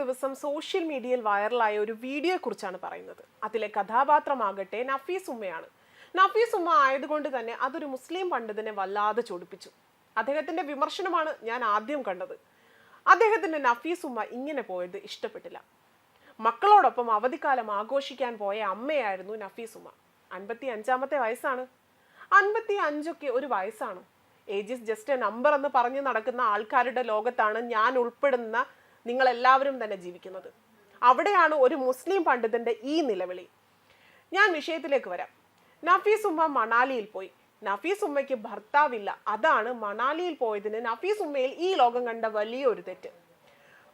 ദിവസം സോഷ്യൽ മീഡിയയിൽ വൈറലായ ഒരു വീഡിയോയെ കുറിച്ചാണ് പറയുന്നത്. അതിലെ കഥാപാത്രമാകട്ടെ നഫീസ് ഉമ്മയാണ്. നഫീസ് ഉമ്മ ആയതുകൊണ്ട് തന്നെ അതൊരു മുസ്ലിം പണ്ഡിതനെ വല്ലാതെ ചൊടിപ്പിച്ചു. അദ്ദേഹത്തിന്റെ വിമർശനമാണ് ഞാൻ ആദ്യം കണ്ടത്. അദ്ദേഹത്തിന്റെ നഫീസ് ഉമ്മ ഇങ്ങനെ പോയത് ഇഷ്ടപ്പെട്ടില്ല. മക്കളോടൊപ്പം അവധിക്കാലം ആഘോഷിക്കാൻ പോയ അമ്മയായിരുന്നു നഫീസ് ഉമ്മ. അൻപത്തി അഞ്ചാമത്തെ വയസ്സാണ്. അൻപത്തി അഞ്ചൊക്കെ ഒരു വയസ്സാണ്. Age is just a number എന്ന് പറഞ്ഞ് നടക്കുന്ന ആൾക്കാരുടെ ലോകത്താണ് ഞാൻ ഉൾപ്പെടുന്ന നിങ്ങൾ എല്ലാവരും തന്നെ ജീവിക്കുന്നത്. അവിടെയാണ് ഒരു മുസ്ലിം പണ്ഡിതന്റെ ഈ നിലവിളി. ഞാൻ വിഷയത്തിലേക്ക് വരാം. നഫീസ് ഉമ്മ മണാലിയിൽ പോയി. നഫീസ് ഉമ്മയ്ക്ക് ഭർത്താവില്ല. അതാണ് മണാലിയിൽ പോയതിന് നഫീസ് ഉമ്മയിൽ ഈ ലോകം കണ്ട വലിയൊരു തെറ്റ്.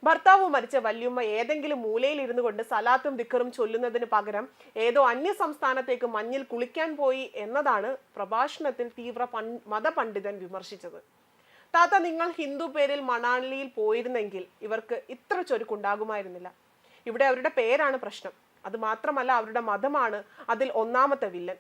ഭർത്താവ് മരിച്ച വല്യുമ്മ ഏതെങ്കിലും മൂലയിൽ ഇരുന്നു കൊണ്ട് സലാത്തും ദിക്കറും ചൊല്ലുന്നതിന് പകരം ഏതോ അന്യ സംസ്ഥാനത്തേക്ക് മഞ്ഞിൽ കുളിക്കാൻ പോയി എന്നതാണ് പ്രഭാഷണത്തിൽ തീവ്ര മതപണ്ഡിതൻ വിമർശിച്ചത്. താത്ത നിങ്ങൾ ഹിന്ദു പേരിൽ മണാലിയിൽ പോയിരുന്നെങ്കിൽ ഇവർക്ക് ഇത്ര ചൊരുക്കുണ്ടാകുമായിരുന്നില്ല. ഇവിടെ അവരുടെ പേരാണ് പ്രശ്നം. അത് മാത്രമല്ല അവരുടെ മതമാണ് അതിൽ ഒന്നാമത്തെ വില്ലൻ.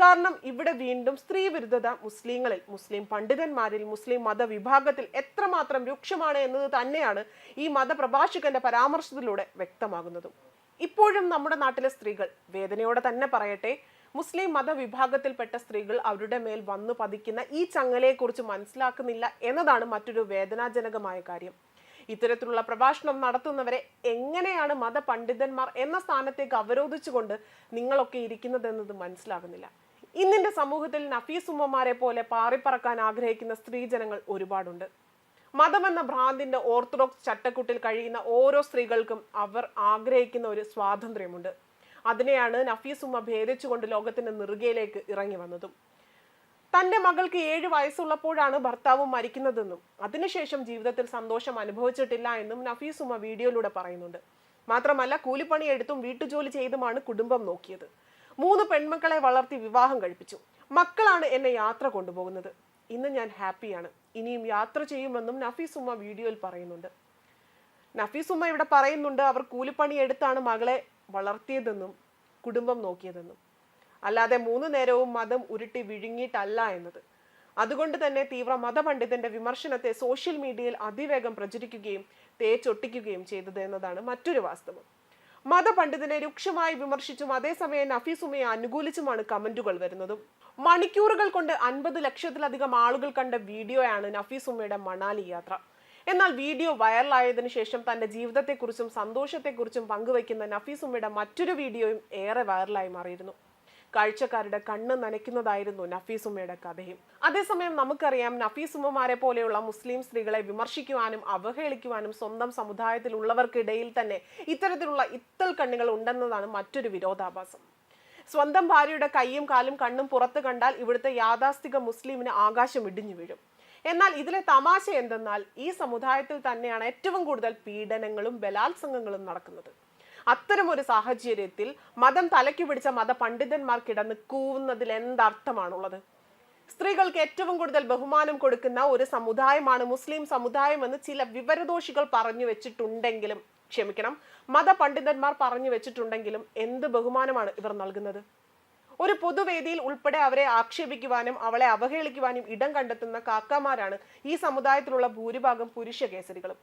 കാരണം ഇവിടെ വീണ്ടും സ്ത്രീ വിരുദ്ധത മുസ്ലിങ്ങളിൽ മുസ്ലിം പണ്ഡിതന്മാരിൽ മുസ്ലിം മതവിഭാഗത്തിൽ എത്രമാത്രം രൂക്ഷമാണ് എന്നത് തന്നെയാണ് ഈ മതപ്രഭാഷകന്റെ പരാമർശത്തിലൂടെ വ്യക്തമാകുന്നതും. ഇപ്പോഴും നമ്മുടെ നാട്ടിലെ സ്ത്രീകൾ വേദനയോടെ തന്നെ പറയട്ടെ മുസ്ലിം മതവിഭാഗത്തിൽപ്പെട്ട സ്ത്രീകൾ അവരുടെ മേൽ വന്നു പതിക്കുന്ന ഈ ചങ്ങലയെക്കുറിച്ച് മനസ്സിലാക്കുന്നില്ല എന്നതാണ് മറ്റൊരു വേദനാജനകമായ കാര്യം. ഇത്തരത്തിലുള്ള പ്രഭാഷണം നടത്തുന്നവരെ എങ്ങനെയാണ് മതപണ്ഡിതന്മാർ എന്ന സ്ഥാനത്തേക്ക് അവരോധിച്ചുകൊണ്ട് നിങ്ങളൊക്കെ ഇരിക്കുന്നതെന്നത് മനസ്സിലാകുന്നില്ല. ഇന്നിന്റെ സമൂഹത്തിൽ നഫീസുമ്മമാരെ പോലെ പാറിപ്പറക്കാൻ ആഗ്രഹിക്കുന്ന സ്ത്രീജനങ്ങൾ ഒരുപാടുണ്ട്. മതമെന്ന ഭ്രാന്തിന്റെ ഓർത്തഡോക്സ് ചട്ടക്കൂട്ടിൽ കഴിയുന്ന ഓരോ സ്ത്രീകൾക്കും അവർ ആഗ്രഹിക്കുന്ന ഒരു സ്വാതന്ത്ര്യമുണ്ട്. അതിനെയാണ് നഫീസുമ്മ ഭേദിച്ചുകൊണ്ട് ലോകത്തിന്റെ നെറുകയിലേക്ക് ഇറങ്ങി വന്നതും. തന്റെ മകൾക്ക് ഏഴ് വയസ്സുള്ളപ്പോഴാണ് ഭർത്താവ് മരിക്കുന്നതെന്നും അതിനുശേഷം ജീവിതത്തിൽ സന്തോഷം അനുഭവിച്ചിട്ടില്ല എന്നും നഫീസുമ്മ വീഡിയോയിലൂടെ പറയുന്നുണ്ട്. മാത്രമല്ല കൂലിപ്പണി എടുത്തും വീട്ടുജോലി ചെയ്തുമാണ് കുടുംബം നോക്കിയത്. മൂന്ന് പെൺമക്കളെ വളർത്തി വിവാഹം കഴിപ്പിച്ചു. മക്കളാണ് എന്നെ യാത്ര കൊണ്ടുപോകുന്നത്. ഇന്ന് ഞാൻ ഹാപ്പിയാണ്. ഇനിയും യാത്ര ചെയ്യുമെന്നും നഫീസുമ്മ വീഡിയോയിൽ പറയുന്നുണ്ട്. നഫീസുമ്മ ഇവിടെ പറയുന്നുണ്ട് അവർ കൂലിപ്പണി എടുത്താണ് മകളെ വളർത്തിയതെന്നും കുടുംബം നോക്കിയതെന്നും. അല്ലാതെ മൂന്ന് നേരവും മതം ഉരുട്ടി വിഴുങ്ങിയിട്ടല്ല എന്നത്. അതുകൊണ്ട് തന്നെ തീവ്ര മതപണ്ഡിതന്റെ വിമർശനത്തെ സോഷ്യൽ മീഡിയയിൽ അതിവേഗം പ്രചരിക്കുകയും തേച്ചൊട്ടിക്കുകയും ചെയ്തത് എന്നതാണ് മറ്റൊരു വാസ്തവം. മതപണ്ഡിതനെ രൂക്ഷമായി വിമർശിച്ചും അതേസമയം നഫീസുമയെ അനുകൂലിച്ചുമാണ് കമന്റുകൾ വരുന്നതും. മണിക്കൂറുകൾ കൊണ്ട് അൻപത് ലക്ഷത്തിലധികം ആളുകൾ കണ്ട വീഡിയോയാണ് നഫീസുമയുടെ മണാലി യാത്ര. എന്നാൽ വീഡിയോ വൈറലായതിനു ശേഷം തന്റെ ജീവിതത്തെക്കുറിച്ചും സന്തോഷത്തെക്കുറിച്ചും പങ്കുവയ്ക്കുന്ന നഫീസുമ്മയുടെ മറ്റൊരു വീഡിയോയും ഏറെ വൈറലായി മാറിയിരുന്നു. കാഴ്ചക്കാരുടെ കണ്ണ് നനയ്ക്കുന്നതായിരുന്നു നഫീസുമ്മയുടെ കഥയും. അതേസമയം നമുക്കറിയാം നഫീസുമ്മമാരെ പോലെയുള്ള മുസ്ലിം സ്ത്രീകളെ വിമർശിക്കുവാനും അവഹേളിക്കുവാനും സ്വന്തം സമുദായത്തിലുള്ളവർക്കിടയിൽ തന്നെ ഇത്തരത്തിലുള്ള ഇത്തൽ കണ്ണുകൾ ഉണ്ടെന്നതാണ് മറ്റൊരു വിരോധാഭാസം. സ്വന്തം ഭാര്യയുടെ കൈയും കാലും കണ്ണും പുറത്ത് കണ്ടാൽ ഇവിടുത്തെ യാഥാസ്ഥിക മുസ്ലിമിന് ആകാശം ഇടിഞ്ഞു വീഴും. എന്നാൽ ഇതിലെ തമാശ എന്തെന്നാൽ ഈ സമുദായത്തിൽ തന്നെയാണ് ഏറ്റവും കൂടുതൽ പീഡനങ്ങളും ബലാത്സംഗങ്ങളും നടക്കുന്നത്. അത്തരം ഒരു സാഹചര്യത്തിൽ മതം തലയ്ക്ക് പിടിച്ച മതപണ്ഡിതന്മാർ കിടന്ന് കൂവുന്നതിൽ എന്തർത്ഥമാണുള്ളത്? സ്ത്രീകൾക്ക് ഏറ്റവും കൂടുതൽ ബഹുമാനം കൊടുക്കുന്ന ഒരു സമുദായമാണ് മുസ്ലിം സമുദായം എന്ന് ചില വിവരദോഷികൾ പറഞ്ഞു വെച്ചിട്ടുണ്ടെങ്കിലും ക്ഷമിക്കണം മതപണ്ഡിതന്മാർ പറഞ്ഞു വെച്ചിട്ടുണ്ടെങ്കിലും എന്ത് ബഹുമാനമാണ് ഇവർ നൽകുന്നത്? ഒരു പൊതുവേദിയിൽ ഉൾപ്പെടെ അവരെ ആക്ഷേപിക്കുവാനും അവളെ അവഹേളിക്കുവാനും ഇടം കണ്ടെത്തുന്ന കാക്കമാരാണ് ഈ സമുദായത്തിലുള്ള ഭൂരിഭാഗം പുരുഷ കേസരികളും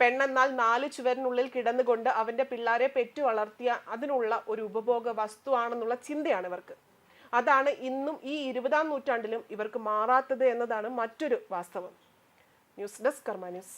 പെണ്ണെന്നാൽ നാല് ചുവരിനുള്ളിൽ കിടന്നുകൊണ്ട് അവന്റെ പിള്ളാരെ പെറ്റു വളർത്തിയ അതിനുള്ള ഒരു ഉപഭോഗ വസ്തുവാണെന്നുള്ള ചിന്തയാണ് ഇവർക്ക്. അതാണ് ഇന്നും ഈ ഇരുപതാം നൂറ്റാണ്ടിലും ഇവർക്ക് മാറാത്തത് എന്നതാണ് മറ്റൊരു വാസ്തവം. News desk Karma news.